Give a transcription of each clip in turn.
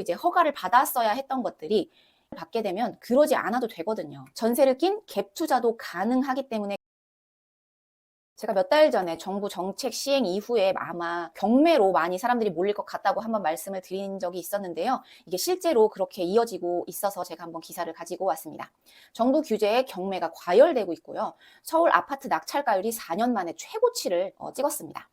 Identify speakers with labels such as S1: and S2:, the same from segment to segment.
S1: 이제 허가를 받았어야 했던 것들이 받게 되면 그러지 않아도 되거든요. 전세를 낀 갭 투자도 가능하기 때문에 제가 몇 달 전에 정부 정책 시행 이후에 아마 경매로 많이 사람들이 몰릴 것 같다고 한번 말씀을 드린 적이 있었는데요. 이게 실제로 그렇게 이어지고 있어서 제가 한번 기사를 가지고 왔습니다. 정부 규제에 경매가 과열되고 있고요. 서울 아파트 낙찰가율이 4년 만에 최고치를 어, 찍었습니다.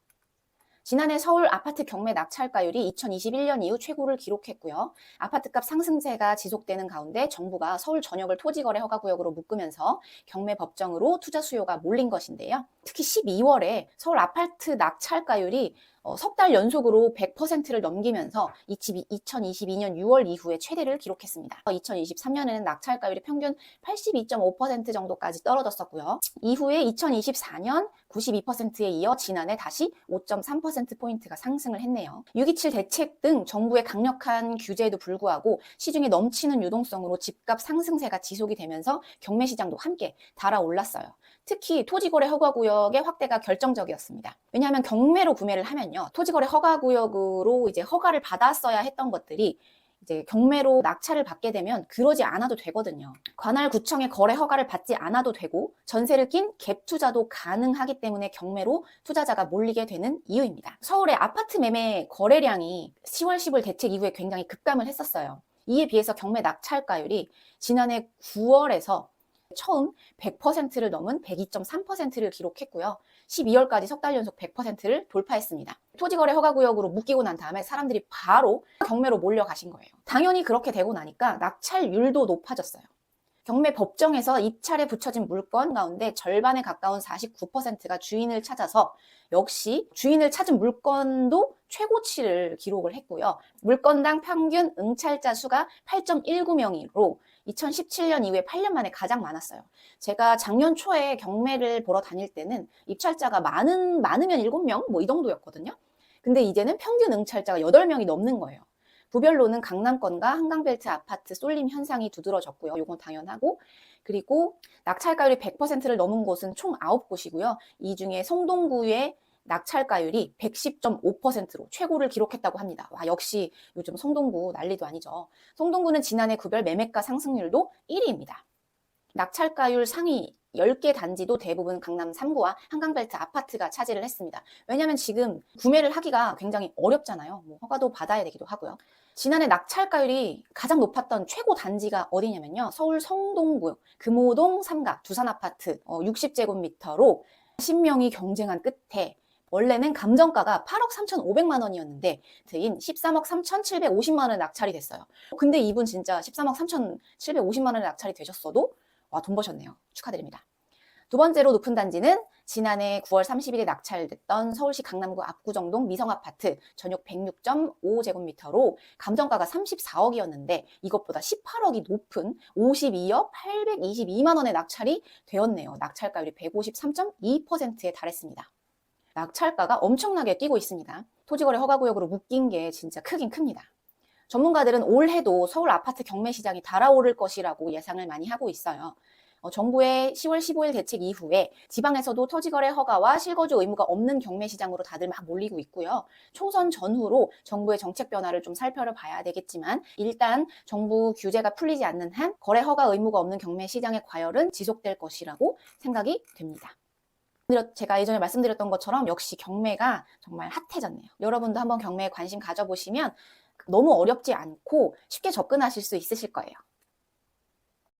S1: 지난해 서울 아파트 경매 낙찰가율이 2021년 이후 최고를 기록했고요. 아파트값 상승세가 지속되는 가운데 정부가 서울 전역을 토지거래 허가구역으로 묶으면서 경매 법정으로 투자 수요가 몰린 것인데요. 특히 12월에 서울 아파트 낙찰가율이 어, 석달 연속으로 100%를 넘기면서 2022년 6월 이후에 최대를 기록했습니다. 2023년에는 낙찰가율이 평균 82.5% 정도까지 떨어졌었고요. 이후에 2024년 92%에 이어 지난해 다시 5.3%포인트가 상승을 했네요. 627 대책 등 정부의 강력한 규제에도 불구하고 시중에 넘치는 유동성으로 집값 상승세가 지속이 되면서 경매 시장도 함께 달아올랐어요. 특히 토지거래 허가구역의 확대가 결정적이었습니다. 왜냐하면 경매로 구매를 하면요. 토지거래 허가구역으로 이제 허가를 받았어야 했던 것들이 이제 경매로 낙찰을 받게 되면 그러지 않아도 되거든요. 관할 구청의 거래 허가를 받지 않아도 되고 전세를 낀 갭 투자도 가능하기 때문에 경매로 투자자가 몰리게 되는 이유입니다. 서울의 아파트 매매 거래량이 10월 10일 대책 이후에 굉장히 급감을 했었어요. 이에 비해서 경매 낙찰가율이 지난해 9월에서 처음 100%를 넘은 102.3%를 기록했고요. 12월까지 석 달 연속 100%를 돌파했습니다. 토지거래 허가구역으로 묶이고 난 다음에 사람들이 바로 경매로 몰려가신 거예요. 당연히 그렇게 되고 나니까 낙찰률도 높아졌어요. 경매 법정에서 입찰에 붙여진 물건 가운데 절반에 가까운 49%가 주인을 찾아서 역시 주인을 찾은 물건도 최고치를 기록을 했고요. 물건당 평균 응찰자 수가 8.19명으로 2017년 이후에 8년 만에 가장 많았어요. 제가 작년 초에 경매를 보러 다닐 때는 입찰자가 많은, 많으면 7명? 뭐 이 정도였거든요. 근데 이제는 평균 응찰자가 8명이 넘는 거예요. 부별로는 강남권과 한강벨트 아파트 쏠림 현상이 두드러졌고요. 이건 당연하고 그리고 낙찰가율이 100%를 넘은 곳은 총 9곳이고요. 이 중에 성동구의 낙찰가율이 110.5%로 최고를 기록했다고 합니다. 와, 역시 요즘 성동구 난리도 아니죠. 성동구는 지난해 구별 매매가 상승률도 1위입니다. 낙찰가율 상위 10개 단지도 대부분 강남 3구와 한강벨트 아파트가 차지를 했습니다. 왜냐하면 지금 구매를 하기가 굉장히 어렵잖아요. 뭐 허가도 받아야 되기도 하고요. 지난해 낙찰가율이 가장 높았던 최고 단지가 어디냐면요. 서울 성동구 금호동 3가 두산 아파트 60제곱미터로 10명이 경쟁한 끝에 원래는 감정가가 8억 3,500만 원이었는데 트인 13억 3,750만 원에 낙찰이 됐어요. 근데 이분 진짜 13억 3,750만 원에 낙찰이 되셨어도 와, 돈 버셨네요. 축하드립니다. 두 번째로 높은 단지는 지난해 9월 30일에 낙찰됐던 서울시 강남구 압구정동 미성아파트 전용 106.5제곱미터로 감정가가 34억이었는데 이것보다 18억이 높은 52억 822만 원의 낙찰이 되었네요. 낙찰가율이 153.2%에 달했습니다. 낙찰가가 엄청나게 뛰고 있습니다. 토지거래 허가구역으로 묶인 게 진짜 크긴 큽니다. 전문가들은 올해도 서울 아파트 경매 시장이 달아오를 것이라고 예상을 많이 하고 있어요. 어, 정부의 10월 15일 대책 이후에 지방에서도 토지거래 허가와 실거주 의무가 없는 경매 시장으로 다들 막 몰리고 있고요. 총선 전후로 정부의 정책 변화를 좀 살펴봐야 되겠지만 일단 정부 규제가 풀리지 않는 한 거래 허가 의무가 없는 경매 시장의 과열은 지속될 것이라고 생각이 됩니다. 제가 예전에 말씀드렸던 것처럼 역시 경매가 정말 핫해졌네요. 여러분도 한번 경매에 관심 가져보시면 너무 어렵지 않고 쉽게 접근하실 수 있으실 거예요.